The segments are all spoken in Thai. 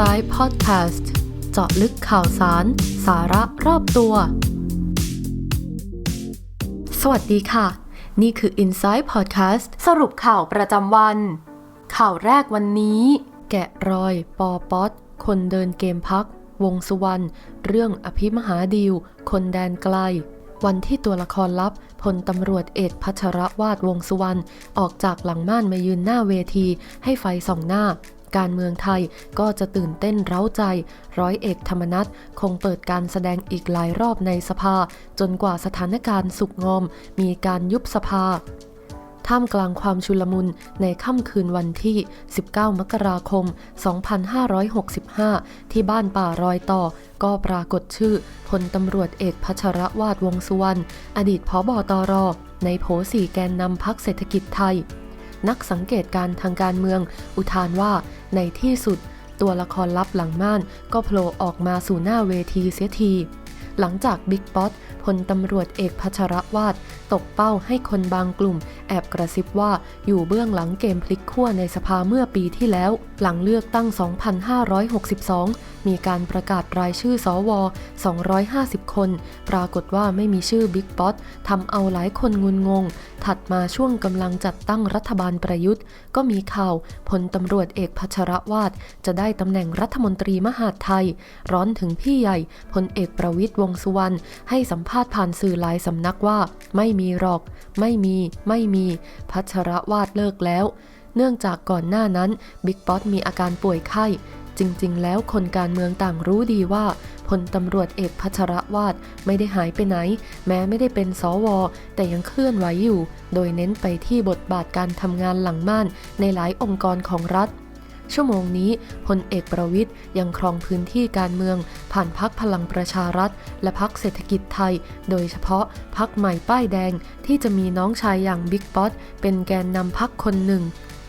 Inside Podcast เจาะลึกข่าวสาร สาระรอบตัว สวัสดีค่ะ นี่คือ Inside Podcast สรุปข่าวประจำวัน ข่าวแรกวันนี้ แกะรอยปอป๊อตคนเดินเกมพัก วงสุวรรณเรื่องอภิมหาดิว คนแดนไกล วันที่ตัวละครลับพลตำรวจเอกพัชรวาดวงสุวรรณออกจากหลังม่านมายืนหน้าเวที ให้ไฟส่องหน้า การเมืองไทยก็จะตื่นเต้นเร้าใจ ร้อยเอกธรรมนัฐคงเปิดการแสดงอีกหลายรอบในสภา จนกว่าสถานการณ์สุกงอม มีการยุบสภาท่ามกลางความชุลมุนในค่ำคืนวันที่ 19 มกราคม 2565 ที่บ้านป่ารอยต่อ ก็ปรากฏชื่อพลตำรวจเอกพัชรวาดวงสุวรรณ อดีตผบตร ในโผสี่แกนนำพักเศรษฐกิจไทย นักสังเกตการทางการเมือง อุทานว่า ในที่สุด ตัวละครลับหลังม่านก็โผล่ออกมาสู่หน้าเวทีเสียที หลังจากบิ๊กป๊อตพลตำรวจเอกพัชรวาด ตกเป้าให้คนบางกลุ่ม แอบกระซิบว่าอยู่เบื้องหลังเกมพลิกขั้วในสภาเมื่อปีที่แล้ว หลังเลือกตั้ง 2562 มีการประกาศรายชื่อสอว250 คน ปรากฏว่าไม่มีชื่อบิ๊กป๊อตทำเอาหลายคนงุนงง ถัดมาช่วงกำลังจัดตั้งรัฐบาลประยุทธ์ ก็มีข่าวพลตำรวจเอกพัชรวาดจะได้ตำแหน่งรัฐมนตรีมหาดไทย ร้อนถึงพี่ใหญ่พลเอกประวิตยวงษ์สุวรรณให้สัมภาษณ์ผ่านสื่อหลายสำนักว่าไม่มีหรอก ไม่มี ไม่มี พัชรวาดเลิกแล้ว เนื่องจากก่อนหน้านั้นบิ๊กป๊อตมีอาการป่วยไข้ จริง ๆ แล้วคนการเมืองต่างรู้ดีว่าพลตำรวจเอกพัชรวาดไม่ได้หายไปไหน แม้ไม่ได้เป็นสว แต่ยังเคลื่อนไหวอยู่ โดยเน้นไปที่บทบาทการทำงานหลังม่านในหลายองค์กรของรัฐ ชั่วโมงนี้พลเอกประวิทย์ยังครองพื้นที่การเมือง ผ่านพักพลังประชารัฐ และพักเศรษฐกิจไทย โดยเฉพาะพักใหม่ป้ายแดงที่จะมีน้องชายอย่างบิ๊กป๊อตเป็นแกนนำพักคนหนึ่ง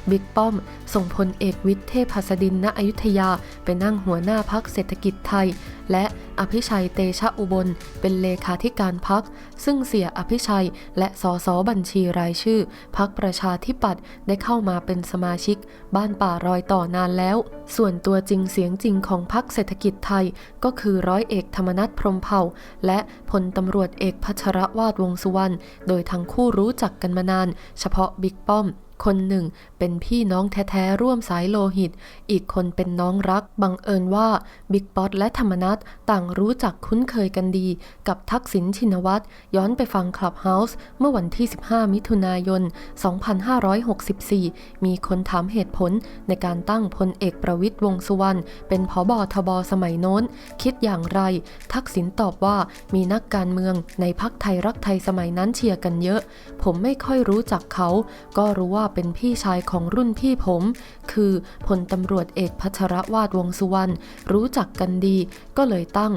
บิ๊กป้อม ส่งพลเอกวิทย์เทพหัสดินณอยุธยา ไปนั่งหัวหน้าพักเศรษฐกิจไทย และอภิชัยเตชะอุบล เป็นเลขาธิการพัก ซึ่งเสียอภิชัยและสสบัญชีรายชื่อ พักประชาธิปัตย์ได้เข้ามาเป็นสมาชิก บ้านป่ารอยต่อนานแล้ว ส่วนตัวจริงเสียงจริงของพักเศรษฐกิจไทย ก็คือร้อยเอกธรรมนัฐพรมเผ่า และพลตำรวจเอกพัชรวาดวงสุวรรณโดยทั้งคู่รู้จักกันมานาน เฉพาะบิ๊กป้อม คนหนึ่งเป็นพี่น้องแท้ๆ ร่วมสายโลหิต อีกคนเป็นน้องรัก บังเอิญว่าบิ๊กป๊อตและธรรมนัตต่างรู้จักคุ้นเคยกันดี กับทักษิณชินวัตรย้อนไปฟังคลับเฮาส์เมื่อวันที่ 15 มิถุนายน 2564 มีคนถามเหตุผลในการตั้งพลเอกประวิตยวงสุวรรณเป็นผบทบสมัยโน้น คิดอย่างไร ทักษิณตอบว่ามีนักการเมืองในพักไทยรักไทยสมัยนั้นเชียร์กันเยอะ ผมไม่ค่อยรู้จักเขา ก็รู้ว่าเป็นพี่ชายของรุ่นพี่ผม คือพลตำรวจเอกพัชรวาดวงสุวรรณรู้จักกันดี ก็เลยตั้ง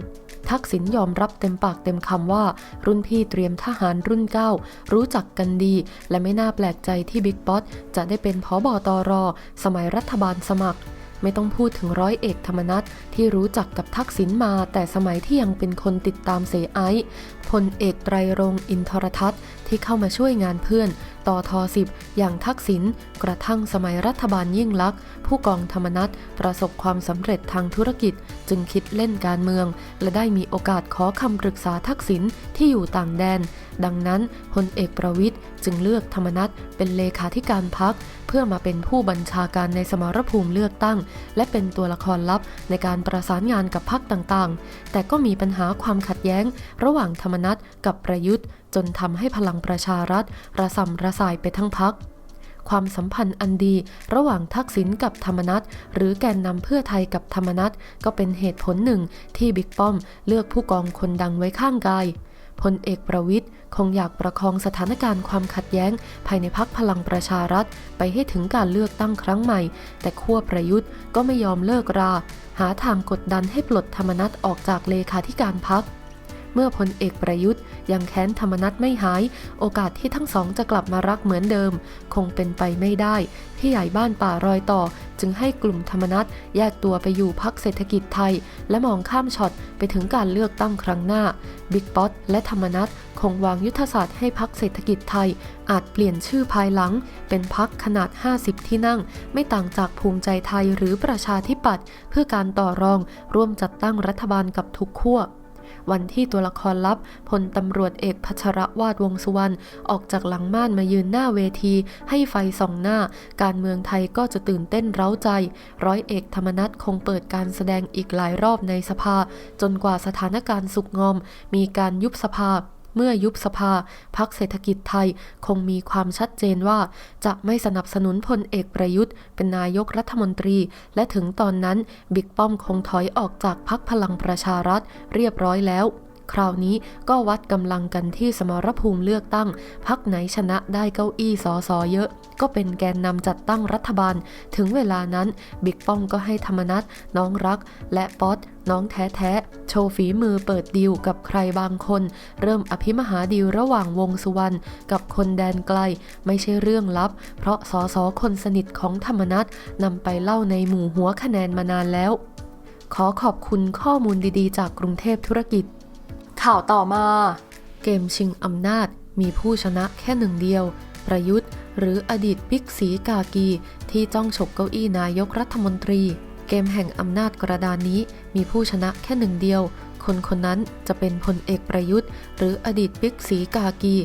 ทักษิณยอมรับเต็มปากเต็มคำว่า รุ่นพี่เตรียมทหารรุ่นเก้ารู้จักกันดี และไม่น่าแปลกใจที่บิ๊กป๊อตจะได้เป็นผอบอตรสมัยรัฐบาลสมัครไม่ต้องพูดถึงร้อยเอกธรรมนัฐที่รู้จักกับทักษิณมา แต่สมัยที่ยังเป็นคนติดตามเสไอซ์พลเอกไตรรงอินทรทัศน์ ที่เข้ามาช่วยงานเพื่อนต่อทอสิบอย่างทักษิณกระทั่งสมัยรัฐบาลยิ่งลักษณ์ผู้กองธรรมนัฐประสบความสำเร็จทางธุรกิจ จึงคิดเล่นการเมือง และได้มีโอกาสขอคำปรึกษาทักษิณที่อยู่ต่างแดน ดังนั้นพลเอกประวิทย์จึงเลือกธรรมนัฐเป็นเลขาธิการพักเพื่อมาเป็นผู้บัญชาการในสมรภูมิเลือกตั้ง และเป็นตัวละครลับในการประสานงานกับพรรคต่างๆ แต่ก็มีปัญหาความขัดแย้ง ระหว่างธรรมนัฐกับประยุทธ์ จนทำให้พลังประชารัฐระสำระสายไปทั้งพัก ความสัมพันธ์อันดีระหว่างทักษิณกับธรรมนัฐหรือแกนนำเพื่อไทยกับธรรมนัฐก็เป็นเหตุผลหนึ่งที่บิ๊กป้อมเลือกผู้กองคนดังไว้ข้างกายพลเอกประวิทย์คงอยากประคองสถานการณ์ความขัดแย้ง ภายในพักพลังประชารัฐ ไปให้ถึงการเลือกตั้งครั้งใหม่ แต่ขั้วประยุทธ์ก็ไม่ยอมเลิกรา หาทางกดดันให้ปลดธรรมนัฐออกจากเลขาธิการพัก เมื่อพลเอกประยุทธ์ ยังแค้นธรรมนัตไม่หาย โอกาสที่ทั้งสองจะกลับมารักเหมือนเดิม คงเป็นไปไม่ได้ พี่ใหญ่บ้านป่ารอยต่อ จึงให้กลุ่มธรรมนัตแยกตัวไปอยู่พักเศรษฐกิจไทย และมองข้ามช็อตไปถึงการเลือกตั้งครั้งหน้า บิ๊กป๊อตและธรรมนัตคงวางยุทธศาสตร์ให้พักเศรษฐกิจไทย อาจเปลี่ยนชื่อภายหลัง เป็นพักขนาด 50 ที่นั่ง ไม่ต่างจากภูมิใจไทยหรือประชาธิปัตย์เพื่อการต่อรองร่วมจัดตั้งรัฐบาลกับทุกขั้ว วันที่ตัวละครลับพลตำรวจเอกพัชรวาดวงสุวรรณออกจากหลังม่านมายืนหน้าเวที ให้ไฟส่องหน้า การเมืองไทยก็จะตื่นเต้นเร้าใจ ร้อยเอกธรรมนัฐคงเปิดการแสดงอีกหลายรอบในสภา จนกว่าสถานการณ์สุกงอม มีการยุบสภา เมื่อยุบสภาพักเศรษฐกิจไทยคงมีความชัดเจนว่า จะไม่สนับสนุนพลเอกประยุทธ์ เป็นนายกรัฐมนตรี และถึงตอนนั้นบิ๊กป้อมคงถอยออกจากพักพลังประชารัฐเรียบร้อยแล้ว คราวนี้ก็วัดกำลังกันที่สมรภูมิเลือกตั้ง พักไหนชนะได้เก้าอี้สอสอเยอะ ก็เป็นแกนนำจัดตั้งรัฐบาล ถึงเวลานั้นบิ๊กป้อมก็ให้ธรรมนัตน้องรัก และป๊อตน้องแท้ๆ โชว์ฝีมือเปิดดีลกับใครบางคน เริ่มอภิมหาดีลระหว่างวงสุวรรณกับคนแดนไกล ไม่ใช่เรื่องลับ เพราะสอสอคนสนิทของธรรมนัตนำไปเล่าในหมู่หัวคะแนนมานานแล้ว ขอขอบคุณข้อมูลดีๆ จากกรุงเทพธุรกิจ ข่าวต่อมา เกมชิงอำนาจมีผู้ชนะแค่หนึ่งเดียว ประยุทธ์ หรืออดีตบิ๊กสีกากี ที่จ้องฉกเก้าอี้นายกรัฐมนตรี เกมแห่งอำนาจกระดานนี้มีผู้ชนะแค่หนึ่งเดียว คนคนนั้นจะเป็นพลเอกประยุทธ์ หรืออดีตบิ๊กสีกากี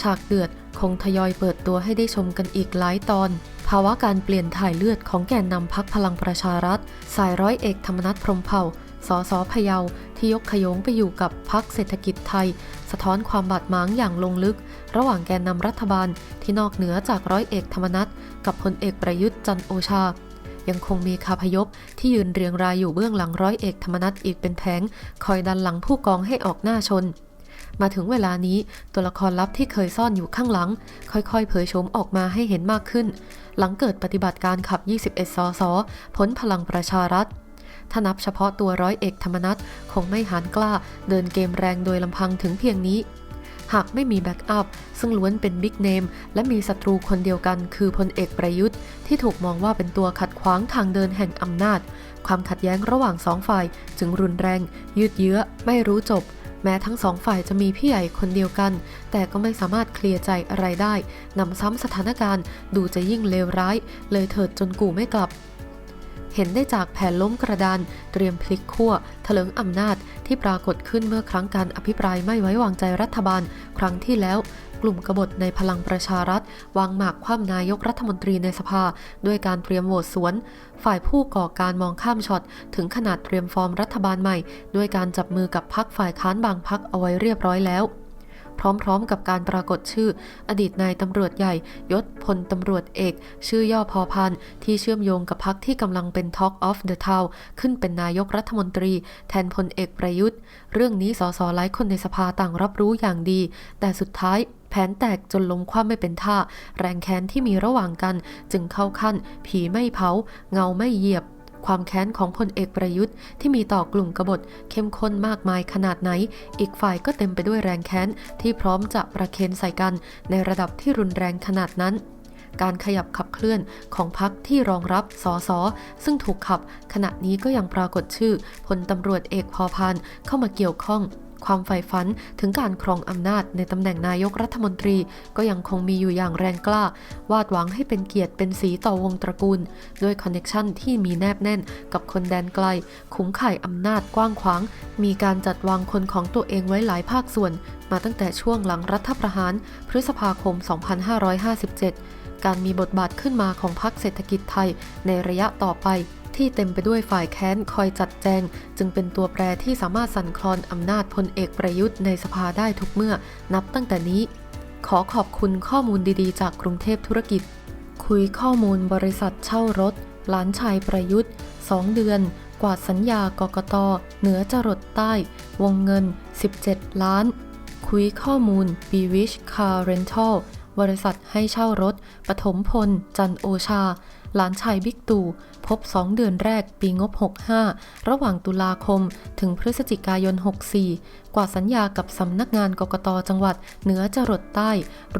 ฉากเดือดคงทยอยเปิดตัวให้ได้ชมกันอีกหลายตอน ภาวะการเปลี่ยนถ่ายเลือดของแกนนำพักพลังประชารัฐ สายร้อยเอกธรรมนัฐพรหมเผ่า สสพะเยาที่ยกขยงไปอยู่กับพักเศรษฐกิจไทย สะท้อนความบาดหมางอย่างลงลึก ระหว่างแกนนำรัฐบาลที่นอกเหนือจากร้อยเอกธรรมนัฐกับพลเอกประยุทธ์จันโอชา ยังคงมีคาพยพที่ยืนเรียงรายอยู่เบื้องหลังร้อยเอกธรรมนัฐอีกเป็นแผงคอยดันหลังผู้กองให้ออกหน้าชนมาถึงเวลานี้ตัวละครลับที่เคยซ่อนอยู่ข้างหลัง ค่อยๆ เผยโฉมออกมาให้เห็นมากขึ้น หลังเกิดปฏิบัติการขับ 21 สส พ้นพลังประชารัฐ ถ้านับเฉพาะตัวร้อยเอกธรรมนัฐคงไม่หานกล้าเดินเกมแรงโดยลำพังถึงเพียงนี้ หากไม่มีแบ็กอัพ ซึ่งล้วนเป็นบิ๊กเนม และมีศัตรูคนเดียวกันคือพลเอกประยุทธ์ ที่ถูกมองว่าเป็นตัวขัดขวางทางเดินแห่งอำนาจ ความขัดแย้งระหว่างสองฝ่ายจึงรุนแรง ยืดเยื้อ ไม่รู้จบแม้ทั้งสองฝ่ายจะมีพี่ใหญ่คนเดียวกัน แต่ก็ไม่สามารถเคลียร์ใจอะไรได้ นำซ้ำสถานการณ์ดูจะยิ่งเลวร้าย เลยเถิดจนกูไม่กลับ เห็นได้จากแผนล้มกระดาน เตรียมพลิกขั้วเถลิงอำนาจที่ปรากฏขึ้นเมื่อครั้งการอภิปรายไม่ไว้วางใจรัฐบาล ครั้งที่แล้ว กลุ่มกบฏในพลังประชารัฐ วางหมากคว่ำนายกรัฐมนตรีในสภา ด้วยการเตรียมโหวตสวน ฝ่ายผู้ก่อการมองข้ามช็อต ถึงขนาดเตรียมฟอร์มรัฐบาลใหม่ ด้วยการจับมือกับพักฝ่ายค้านบางพักเอาไว้เรียบร้อยแล้ว พร้อมๆกับการปรากฏชื่อ อดีตนายตำรวจใหญ่ยศพลตำรวจเอก ชื่อย่อพอพันที่เชื่อมโยงกับพักที่กำลังเป็น Talk of the Town ขึ้นเป็นนายกรัฐมนตรี แทนพลเอกประยุทธ์ เรื่องนี้สสหลายคนในสภาต่างรับรู้อย่างดี แต่สุดท้ายแผนแตกจนล้มคว่ำไม่เป็นท่า แรงแค้นที่มีระหว่างกัน จึงเข้าขั้น ผีไม่เผา เงาไม่เหยียบ ความแค้นของพลเอกประยุทธ์ที่มีต่อกลุ่มกบฏเข้มข้นมากมายขนาดไหน อีกฝ่ายก็เต็มไปด้วยแรงแค้นที่พร้อมจะประเคนใส่กันในระดับที่รุนแรงขนาดนั้นการขยับขับเคลื่อนของพักที่รองรับสอสอซึ่งถูกขับ ขณะนี้ก็ยังปรากฏชื่อพลตำรวจเอกพอพานเข้ามาเกี่ยวข้อง ความใฝ่ฝันถึงการครองอำนาจในตำแหน่งนายกรัฐมนตรีก็ยังคงมีอยู่อย่างแรงกล้า วาดหวังให้เป็นเกียรติเป็นสีต่อวงตระกูล ด้วยคอนเน็ชันที่มีแนบแน่นกับคนแดนไกล คุ้มข่ายอำนาจกว้างขวาง มีการจัดวางคนของตัวเองไว้หลายภาคส่วน มาตั้งแต่ช่วงหลังรัฐประหาร พฤษภาคม 2557 การมีบทบาทขึ้นมาของพรรคเศรษฐกิจไทยในระยะต่อไป ที่เต็มไปด้วยฝ่ายแค้นคอยจัดแจง จึงเป็นตัวแปรที่สามารถสั่นคลอนอำนาจพลเอกประยุทธ์ในสภาได้ทุกเมื่อ นับตั้งแต่นี้ ขอขอบคุณข้อมูลดีๆ จากกรุงเทพธุรกิจ คุยข้อมูลบริษัทเช่ารถ หลานชายประยุทธ์ 2 เดือน กว่าสัญญากกตเหนือจรดใต้ วงเงิน 17 ล้าน คุยข้อมูล b w i s h Car Rental บริษัทให้เช่ารถ ปฐมพล จันโอชา หลานชายบิ๊กตู่พบ 2 เดือนแรกปีงบ 65 ระหว่างตุลาคม ถึงพฤศจิกายน 64 กว่าสัญญากับสำนักงานกกตจังหวัดเหนือจรดใต้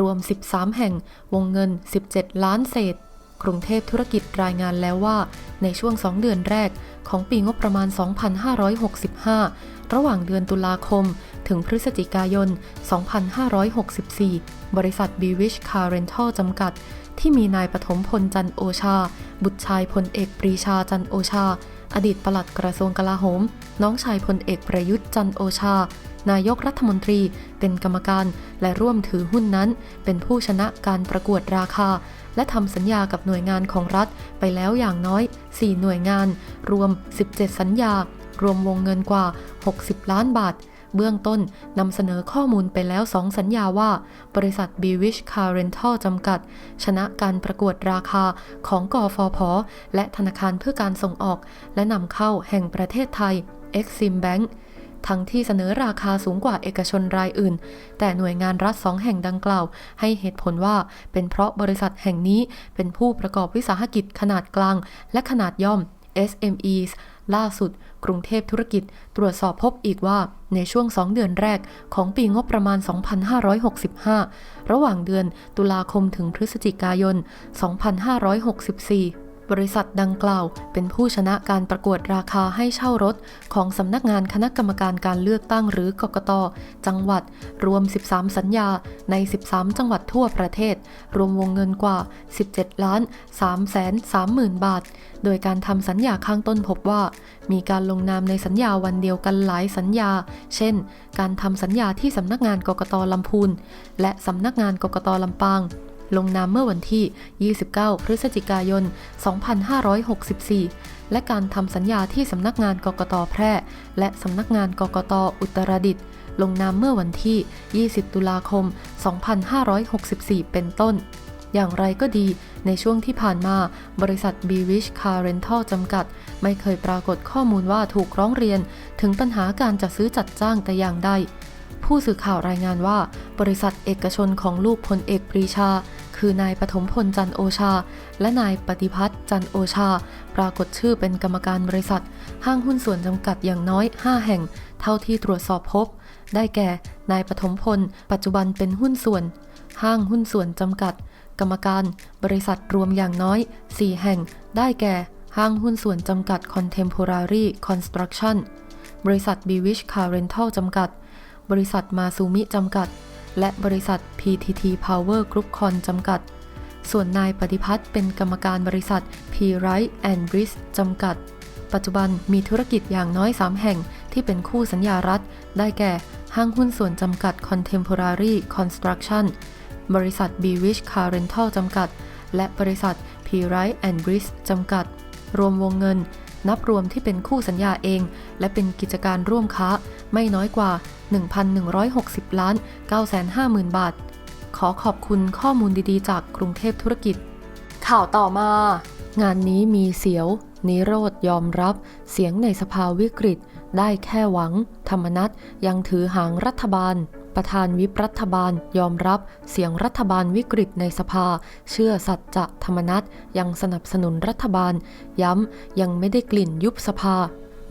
รวม 13 แห่ง วงเงิน 17 ล้านเศษกรุงเทพธุรกิจรายงานแล้วว่า ในช่วง 2 เดือนแรกของปีงบประมาณ 2565 ระหว่างเดือนตุลาคม ถึงพฤศจิกายน 2564 บริษัท b w i s h Car Rental จำกัด ที่มีนายปฐมพลจันโอชา บุตรชายพลเอกปรีชาจันโอชา อดีตปลัดกระทรวงกลาโหม น้องชายพลเอกประยุทธ์จันโอชา นายกรัฐมนตรีเป็นกรรมการและร่วมถือหุ้นนั้น เป็นผู้ชนะการประกวดราคา และทำสัญญากับหน่วยงานของรัฐไปแล้วอย่างน้อย 4 หน่วยงาน รวม 17 สัญญารวมวงเงินกว่า 60 ล้านบาท เบื้องต้นนำเสนอข้อมูลไปแล้ว 2 สัญญาว่า บริษัท b w i s h Car Rental จำกัด ชนะการประกวดราคาของกฟผและธนาคารเพื่อการส่งออก และนำเข้าแห่งประเทศไทย Exim Bank ทั้งที่เสนอราคาสูงกว่าเอกชนรายอื่น แต่หน่วยงานรัฐสองแห่งดังกล่าว ให้เหตุผลว่าเป็นเพราะบริษัทแห่งนี้เป็นผู้ประกอบวิสาหกิจขนาดกลาง และขนาดย่อม SMEs ล่าสุด กรุงเทพธุรกิจตรวจสอบพบอีกว่าในช่วง 2 เดือนแรกของปีงบประมาณ 2565 ระหว่างเดือนตุลาคมถึงพฤศจิกายน 2564 บริษัทดังกล่าว เป็นผู้ชนะการประกวดราคาให้เช่ารถ ของสำนักงานคณะกรรมการการเลือกตั้งหรือกกต จังหวัด รวม 13 สัญญาใน 13 จังหวัดทั่วประเทศ รวมวงเงินกว่า 17 ล้าน3แสน3หมื่นบาท โดยการทำสัญญาข้างต้นพบว่า มีการลงนามในสัญญาวันเดียวกันหลายสัญญา เช่น การทำสัญญาที่สำนักงานกกตลำพูนและสำนักงานกกตลำปาง ลงนามเมื่อวันที่ 29 พฤศจิกายน 2564 และการทำสัญญาที่สำนักงานกกตแพร่ และสำนักงานกกตอุตรดิตถ์ลงนามเมื่อวันที่ 20 ตุลาคม 2564 เป็นต้น อย่างไรก็ดี ในช่วงที่ผ่านมา บริษัท b w i s h Car Rental จำกัด ไม่เคยปรากฏข้อมูลว่าถูกร้องเรียน ถึงปัญหาการจัดซื้อจัดจ้างแต่อย่างใด ผู้สื่อข่าวรายงานว่า บริษัทเอกชนของลูกพลเอกปรีชา คือนายปฐมพลจันโอชา และนายปฏิพัฒน์จันโอชา ปรากฏชื่อเป็นกรรมการบริษัท ห้างหุ้นส่วนจำกัดอย่างน้อย 5 แห่ง เท่าที่ตรวจสอบพบ ได้แก่ นายปฐมพล ปัจจุบันเป็นหุ้นส่วน ห้างหุ้นส่วนจำกัด กรรมการ บริษัทรวมอย่างน้อย 4 แห่ง ได้แก่ ห้างหุ้นส่วนจำกัด Contemporary Construction บริษัท b w i s h Car Rental จำกัด บริษัทมาซูมิจำกัด และบริษัท PTT Power Group Con จำกัด ส่วนนายปฏิพัฒน์เป็นกรรมการบริษัท P Right and Brice จำกัด ปัจจุบันมีธุรกิจอย่างน้อย 3 แห่งที่เป็นคู่สัญญารัฐ ได้แก่ ห้างหุ้นส่วนจำกัด Contemporary Construction บริษัท b w i s h Car Rental จำกัด และบริษัท P r i g h t and Brice จำกัด รวมวงเงิน นับรวมที่เป็นคู่สัญญาเอง และเป็นกิจการร่วมค้า ไม่น้อยกว่า 1,160 ล้าน 950,000 บาท ขอขอบคุณข้อมูลดีๆ จากกรุงเทพธุรกิจ ข่าวต่อมา งานนี้มีเสียว นิโรธยอมรับ เสียงในสภาวิกฤต ได้แค่หวัง ธรรมนัตยังถือหางรัฐบาลประธานวิปรัฐบาลยอมรับเสียงรัฐบาลวิกฤตในสภา เชื่อสัจจะธรรมนัตยังสนับสนุนรัฐบาล ย้ำยังไม่ได้กลิ่นยุบสภา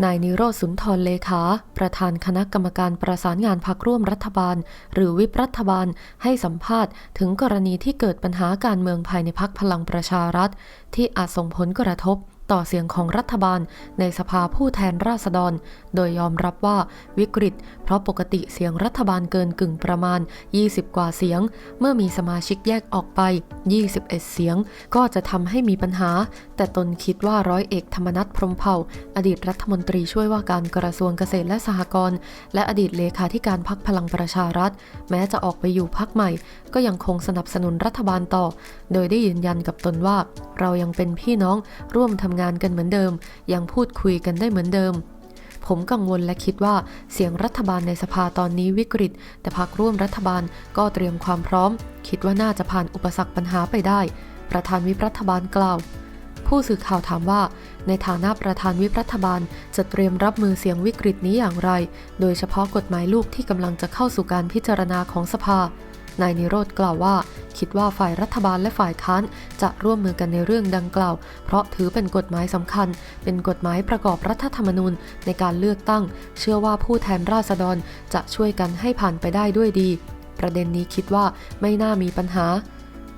นายนิโรธสุนทรเลขา ประธานคณะกรรมการประสานงานพักร่วมรัฐบาล หรือวิปรัฐบาลให้สัมภาษณ์ ถึงกรณีที่เกิดปัญหาการเมืองภายในพักพลังประชารัฐ ที่อาจส่งผลกระทบต่อเสียงของรัฐบาลในสภาผู้แทนราษฎร โดยยอมรับว่าวิกฤต เพราะปกติเสียงรัฐบาลเกินกึ่งประมาณ 20 กว่าเสียง เมื่อมีสมาชิกแยกออกไป 21 เสียง ก็จะทำให้มีปัญหาแต่ตนคิดว่าร้อยเอกธรรมนัฐพรมเผ่า อดีตรัฐมนตรีช่วยว่าการกระทรวงเกษตรและสหกรณ์และอดีตเลขาธิการพักพลังประชารัฐ แม้จะออกไปอยู่พักใหม่ ก็ยังคงสนับสนุนรัฐบาลต่อ โดยได้ยืนยันกับตนว่า เรายังเป็นพี่น้องร่วมทำงานกันเหมือนเดิม ยังพูดคุยกันได้เหมือนเดิมผมกังวลและคิดว่าเสียงรัฐบาลในสภาตอนนี้วิกฤต แต่พักร่วมรัฐบาลก็เตรียมความพร้อม คิดว่าน่าจะผ่านอุปสรรคปัญหาไปได้ ประธานวิปรัฐบาลกล่าว ผู้สื่อข่าวถามว่า ในฐานะประธานวิรัฐบาล จะเตรียมรับมือเสียงวิกฤตนี้อย่างไร โดยเฉพาะกฎหมายลูกที่กำลังจะเข้าสู่การพิจารณาของสภา นายนิโรธกล่าวว่า คิดว่าฝ่ายรัฐบาลและฝ่ายค้านจะร่วมมือกันในเรื่องดังกล่าว เพราะถือเป็นกฎหมายสำคัญ เป็นกฎหมายประกอบรัฐธรรมนูญในการเลือกตั้ง เชื่อว่าผู้แทนราษฎรจะช่วยกันให้ผ่านไปได้ด้วยดี ประเด็นนี้คิดว่าไม่น่ามีปัญหา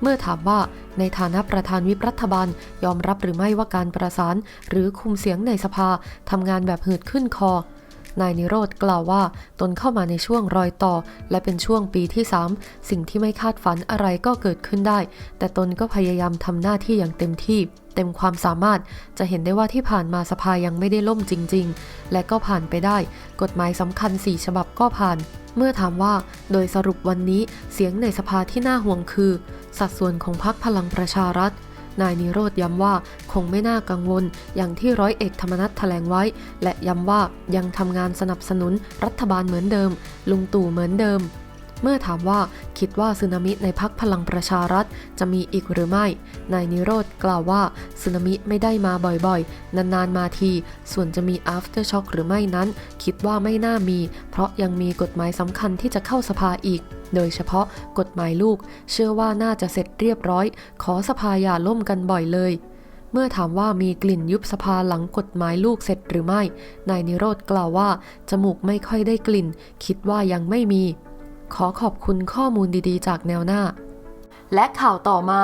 เมื่อถามว่าในฐานะประธานวิปรัฐบาลยอมรับหรือไม่ว่าการประสาน หรือคุมเสียงในสภาทำงานแบบหืดขึ้นคอ นายนิโรธกล่าวว่า ตนเข้ามาในช่วงรอยต่อ และเป็นช่วงปีที่ 3 สิ่งที่ไม่คาดฝันอะไรก็เกิดขึ้นได้ แต่ตนก็พยายามทำหน้าที่อย่างเต็มที่เต็มความสามารถจะเห็นได้ว่าที่ผ่านมาสภายังไม่ได้ล่มจริง ๆ และก็ผ่านไปได้ กฎหมายสำคัญ 4 ฉบับก็ผ่าน เมื่อถามว่า โดยสรุปวันนี้เสียงในสภาที่น่าห่วงคือ สัดส่วนของพรรคพลังประชารัฐ นายนิโรธย้ำว่าคงไม่น่ากังวล อย่างที่ร้อยเอกธรรมนัฐแถลงไว้ และย้ำว่ายังทำงานสนับสนุนรัฐบาลเหมือนเดิม ลุงตู่เหมือนเดิม เมื่อถามว่าคิดว่าสึนามิในพักพลังประชารัฐจะมีอีกหรือไม่ นายนิโรธกล่าวว่าสึนามิไม่ได้มาบ่อยๆ นานๆมาที ส่วนจะมี after shock หรือไม่นั้น คิดว่าไม่น่ามี เพราะยังมีกฎหมายสำคัญที่จะเข้าสภาอีก โดยเฉพาะกฎหมายลูก เชื่อว่าน่าจะเสร็จเรียบร้อย ขอสภาอย่าล่มกันบ่อยเลย เมื่อถามว่ามีกลิ่นยุบสภาหลังกฎหมายลูกเสร็จหรือไม่ นายนิโรธกล่าวว่า จมูกไม่ค่อยได้กลิ่น คิดว่ายังไม่มี ขอขอบคุณข้อมูลดีๆ จากแนวหน้า และข่าวต่อมา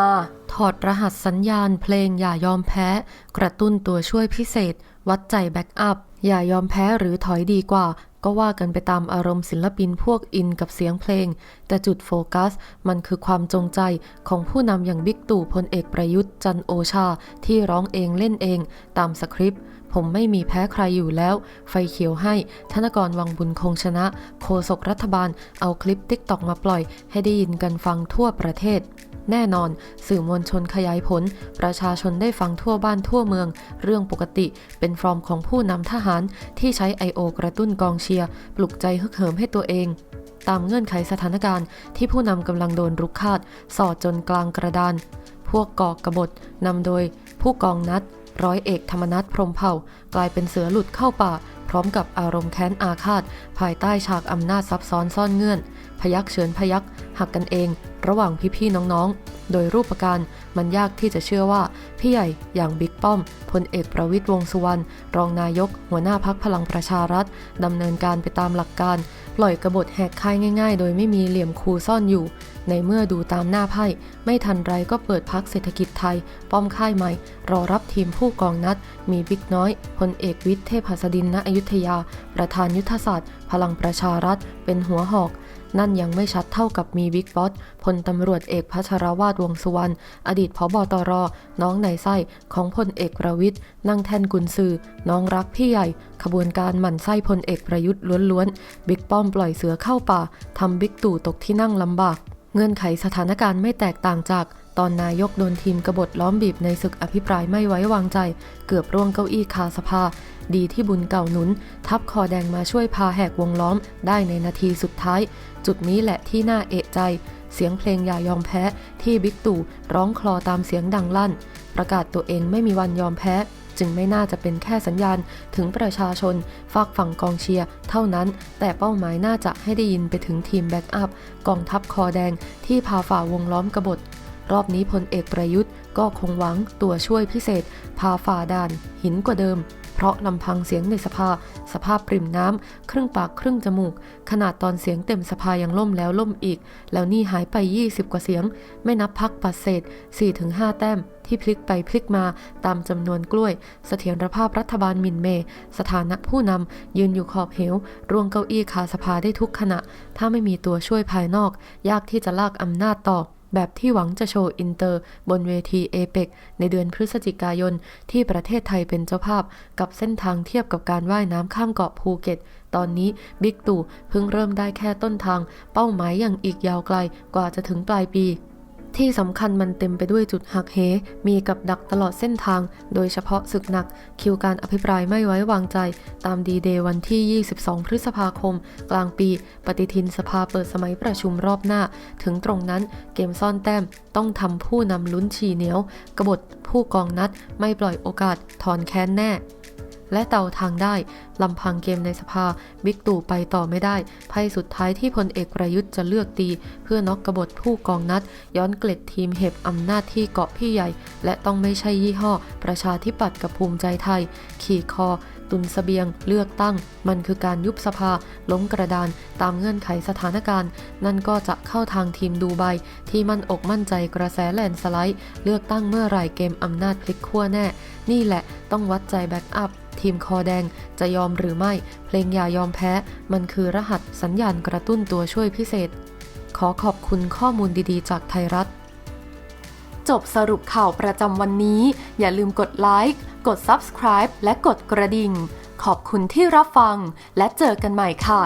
ถอดรหัสสัญญาณเพลงอย่ายอมแพ้ กระตุ้นตัวช่วยพิเศษ วัดใจแบ็กอัพ อย่ายอมแพ้หรือถอยดีกว่า ก็ว่ากันไปตามอารมณ์ศิลปินพวกอินกับเสียงเพลง แต่จุดโฟกัส มันคือความจงใจของผู้นำอย่างบิ๊กตู่พลเอกประยุทธ์จันโอชา ที่ร้องเองเล่นเอง ตามสคริปต์ผมไม่มีแพ้ใครอยู่แล้ว ไฟเขียวให้ ธนกรวังบุญคงชนะ โฆษกรัฐบาล เอาคลิปติ๊กตอกมาปล่อย ให้ได้ยินกันฟังทั่วประเทศ แน่นอน สื่อมวลชนขยายผล ประชาชนได้ฟังทั่วบ้านทั่วเมือง เรื่องปกติเป็นฟอร์มของผู้นำทหารที่ใช้ I.O. กระตุ้นกองเชียร์ ปลุกใจฮึกเหิมให้ตัวเองตามเงื่อนไขสถานการณ์ที่ผู้นำกำลังโดนรุกคาดสอดจนกลางกระดาน พวกก่อกบฏนำโดยผู้กองนัด ร้อยเอกธรรมนัฐพรมเผ่า กลายเป็นเสือหลุดเข้าป่า พร้อมกับอารมณ์แค้นอาฆาต ภายใต้ฉากอำนาจซับซ้อนซ่อนเงื่อน พยักเฉินพยักหักกันเอง ระหว่างพี่ๆน้องๆ โดยรูปการมันยากที่จะเชื่อว่า พี่ใหญ่อย่างบิ๊กป้อมพลเอกประวิตยวงสุวรรณรองนายก หัวหน้าพักพลังประชารัฐดำเนินการไปตามหลักการ ปล่อยกระบฏแหกค่ายง่ายๆ โดยไม่มีเหลี่ยมคูซ่อนอยู่ ในเมื่อดูตามหน้าไพ่ไม่ทันไรก็เปิดพักเศรษฐกิจไทย ป้อมค่ายใหม่ รอรับทีมผู้กองนัด มีบิ๊กน้อยพลเอกวิทย์เทพหัสดินณอยุธยา ประธานยุทธศาสตร์ พลังประชารัฐเป็นหัวหอก นั่นยังไม่ชัดเท่ากับมีบิ๊กบอสพลตำรวจเอกพัชรวาดวงสุวรรณอดีตผบตร น้องในไส้ของพลเอกประวิทย์นั่งแทนกุนซือ น้องรักพี่ใหญ่ ขบวนการหมั่นไส้พลเอกประยุทธ์ล้วนๆบิ๊กป้อมปล่อยเสือเข้าป่าทำบิ๊กตู่ตกที่นั่งลำบาก เงื่อนไขสถานการณ์ไม่แตกต่างจาก ตอนนายกโดนทีมกบฏล้อมบีบในศึกอภิปรายไม่ไว้วางใจ เกือบร่วงเก้าอี้คาสภา ดีที่บุญเก่าหนุน ทับคอแดงมาช่วยพาแหกวงล้อมได้ในนาทีสุดท้าย จุดนี้แหละที่น่าเอะใจ เสียงเพลงอย่ายอมแพ้ที่บิ๊กตู่ร้องคลอตามเสียงดังลั่น ประกาศตัวเองไม่มีวันยอมแพ้จึงไม่น่าจะเป็นแค่สัญญาณถึงประชาชน ฝากฝั่งกองเชียร์เท่านั้น แต่เป้าหมายน่าจะให้ได้ยินไปถึงทีมแบ็กอัพ กองทัพคอแดงที่พาฝ่าวงล้อมกบฏ รอบนี้พลเอกประยุทธ์ก็คงหวังตัวช่วยพิเศษ พาฝ่าด่าน หินกว่าเดิม เพราะลำพังเสียงในสภา สภาพปริ่มน้ำ ครึ่งปากครึ่งจมูก ขนาดตอนเสียงเต็มสภายังล่มแล้วล่มอีก แล้วนี่หายไป 20 กว่าเสียง ไม่นับพักปัดเศษ 4-5 แต้มที่พลิกไปพลิกมาตามจำนวนกล้วย เสถียรภาพรัฐบาลมินเม สถานะผู้นำยืนอยู่ขอบเหว รวงเก้าอี้คาสภาได้ทุกขณะ ถ้าไม่มีตัวช่วยภายนอก ยากที่จะลากอำนาจต่อ แบบที่หวังจะโชว์อินเตอร์ บนเวทีเอเปกในเดือนพฤศจิกายนที่ประเทศไทยเป็นเจ้าภาพ กับเส้นทางเทียบกับการว่ายน้ำข้ามเกาะภูเก็ต ตอนนี้บิ๊กตู่เพิ่งเริ่มได้แค่ต้นทาง เป้าหมายอย่างอีกยาวไกลกว่าจะถึงปลายปี ที่สำคัญมันเต็มไปด้วยจุดหักเห มีกับดักตลอดเส้นทาง โดยเฉพาะศึกหนัก คิวการอภิปรายไม่ไว้วางใจ ตามดีเดย์วันที่ 22 พฤษภาคม กลางปี ปฏิทินสภาเปิดสมัยประชุมรอบหน้า ถึงตรงนั้นเกมซ่อนแต้มต้องทำผู้นำลุ้นฉีเหนียว กบฏผู้กองนัดไม่ปล่อยโอกาสถอนแค้นแน่ และเดาทางได้ลำพังเกมในสภา บิ๊กตู่ไปต่อไม่ได้ไพ่สุดท้ายที่พลเอกประยุทธ์จะเลือกตี เพื่อน็อกกบฏผู้กองนัด ย้อนเกล็ดทีมเห็บอำนาจที่เกาะพี่ใหญ่ และต้องไม่ใช่ยี่ห้อ ประชาธิปัตย์กับภูมิใจไทย ขี่คอ ตุนสเสบียง เลือกตั้ง มันคือการยุบสภา ล้มกระดาน ตามเงื่อนไขสถานการณ์ นั่นก็จะเข้าทางทีมดูไบที่มั่นอกมั่นใจกระแสแลนสไลด์ เลือกตั้งเมื่อไหร่เกมอำนาจพลิกขั้วแน่ นี่แหละต้องวัดใจแบ็กอัพ ทีมคอแดงจะยอมหรือไม่ เพลงอย่ายอมแพ้ มันคือรหัสสัญญาณกระตุ้นตัวช่วยพิเศษ ขอขอบคุณข้อมูลดีๆ จากไทยรัฐ จบสรุปข่าวประจำวันนี้ อย่าลืมกดไลค์กด Subscribe และกดกระดิ่ง ขอบคุณที่รับฟัง และเจอกันใหม่ค่ะ